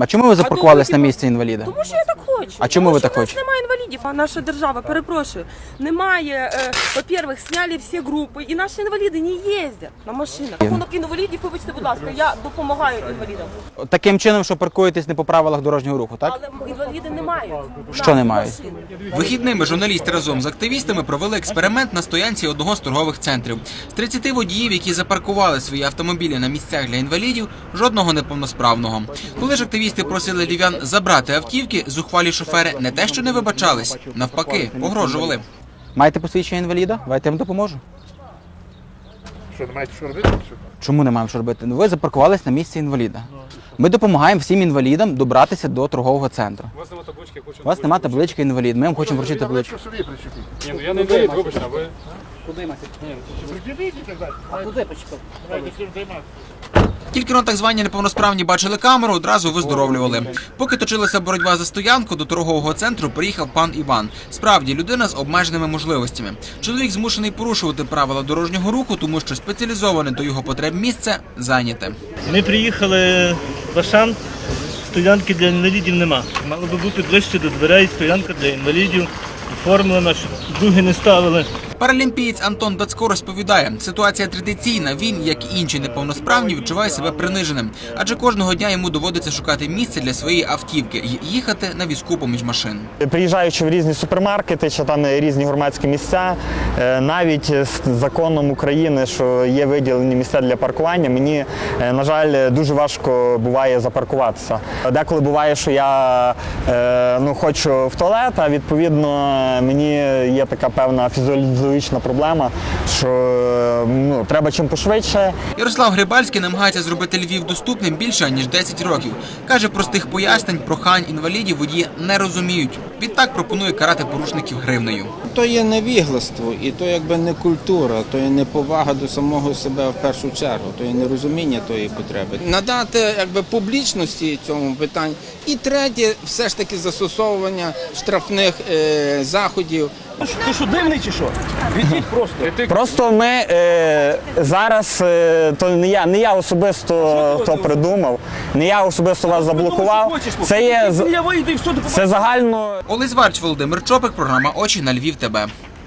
А чому ви запаркувались на місці інваліда? Тому що я так хочу. А чому Тому ви що так в нас хочете? немає інвалідів, а наша держава, перепрошую, немає, е, по-перше, сняли всі групи, і наші інваліди не їздять на машинах. Рахунок інвалідів, вибачте, будь ласка, я допомагаю інвалідам. Таким чином, що паркуєтесь не по правилах дорожнього руху, так? Але інваліди не мають. Що не мають? машин. Вихідними журналісти разом з активістами провели експеримент на стоянці одного з торгових центрів. З 30 водіїв, які запаркували свої автомобілі на місцях для інвалідів, жодного неповносправного. Коли ж активісти просили львів'ян забрати автівки, зухвалі шофери не те, що не вибачались, навпаки, погрожували. Маєте посвідчення інваліда? Давайте я вам допоможу. Що, не маєте що робити? Чому не маємо що робити? Ну, ви запаркувались на місці інваліда. Ми допомагаємо всім інвалідам добратися до торгового центру. У вас нема таблички, хочу. У вас немає таблички інвалід. Ми вам хочемо вручити Я табличку. Ні, ну я не інвалід, вибачте, а ви. А куди. Тільки но так звані неповносправні бачили камеру, одразу виздоровлювали. Поки точилася боротьба за стоянку, до торгового центру приїхав пан Іван. Справді людина з обмеженими можливостями. Чоловік змушений порушувати правила дорожнього руху, тому що спеціалізоване до його потреб місце зайняте. Ми приїхали в Ашан, стоянки для інвалідів нема. Мало би бути ближче до дверей, стоянка для інвалідів, оформлена, щоб другі не ставили. Паралімпієць Антон Дацько розповідає, ситуація традиційна. Він, як і інші неповносправні, відчуває себе приниженим, адже кожного дня йому доводиться шукати місце для своєї автівки і їхати на візку поміж машин. Приїжджаючи в різні супермаркети чи там різні громадські місця, е, навіть з законом України, що є виділені місця для паркування, мені, е, на жаль, дуже важко буває запаркуватися. Деколи буває, що я е, ну, хочу в туалет, а відповідно мені є така певна фізіологічна проблема, що ну, треба чим пошвидше. Ярослав Грибальський намагається зробити Львів доступним більше ніж 10 років. каже, простих пояснень, прохань інвалідів водії не розуміють. Відтак пропонує карати порушників гривнею. То є невігластво, і то якби не культура, то є неповага до самого себе в першу чергу, то є нерозуміння тої потреби. Надати якби публічності цьому питанню. І третє, все ж таки застосовування штрафних е, заходів. Ти що дивний чи що? Відіть просто. Просто ми е, зараз, е, то не я, не я особисто хто придумав, не я особисто вас заблокував. Це є з- Я вийду і все, це загально. Олесь Варч, Володимир Чопик, програма Очі на Львів. ТБ.